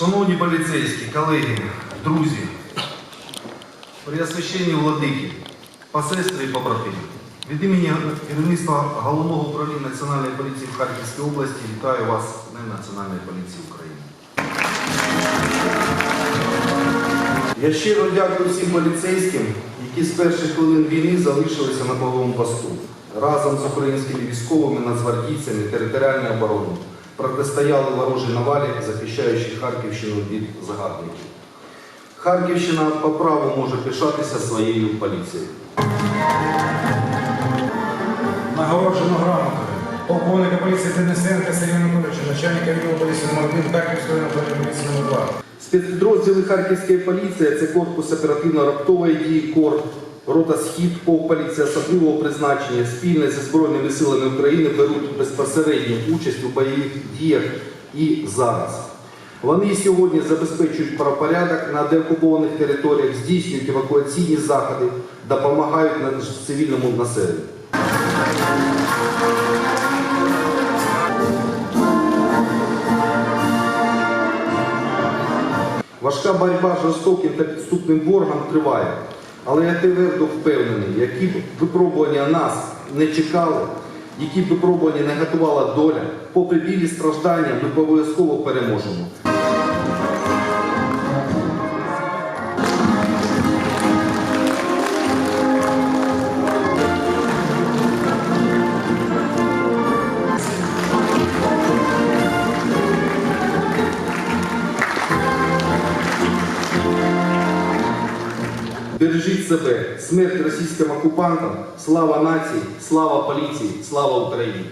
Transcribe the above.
Шановні поліцейські, колеги, друзі, при освященні владики, посестри і побратими, від імені керівництва Головного управління Національної поліції в Харківській області вітаю вас Днем Національної поліції України. Я щиро дякую всім поліцейським, які з перших хвилин війни залишилися на бойовому посту разом з українськими військовими, нацгвардійцями територіальної оборони протистояли ворожій навалі, захищаючи Харківщину від загарбників. Харківщина по праву може пишатися своєю поліцією. Нагороджено грамотою полковника поліції Денисенка Сергія Анатолійовича, начальника відділу поліції номер 1 Харківської поліції номер 2 Спецпідрозділи Харківської поліції це корпус оперативно-раптової дії КОР, рота Схід, ПОВ особливого призначення спільно зі Збройними силами України беруть безпосередню участь у бойових діях і зараз. Вони сьогодні забезпечують правопорядок на деокупованих територіях, здійснюють евакуаційні заходи, допомагають на- цивільному населенню. Важка боротьба з жорстоким та підступним ворогом триває. Але я твердо впевнений, які б випробування нас не чекали, які б випробування не готувала доля, попри білі страждання, ми обов'язково переможемо. Бережіть себе, смерть російським окупантам, слава нації, слава поліції, слава Україні!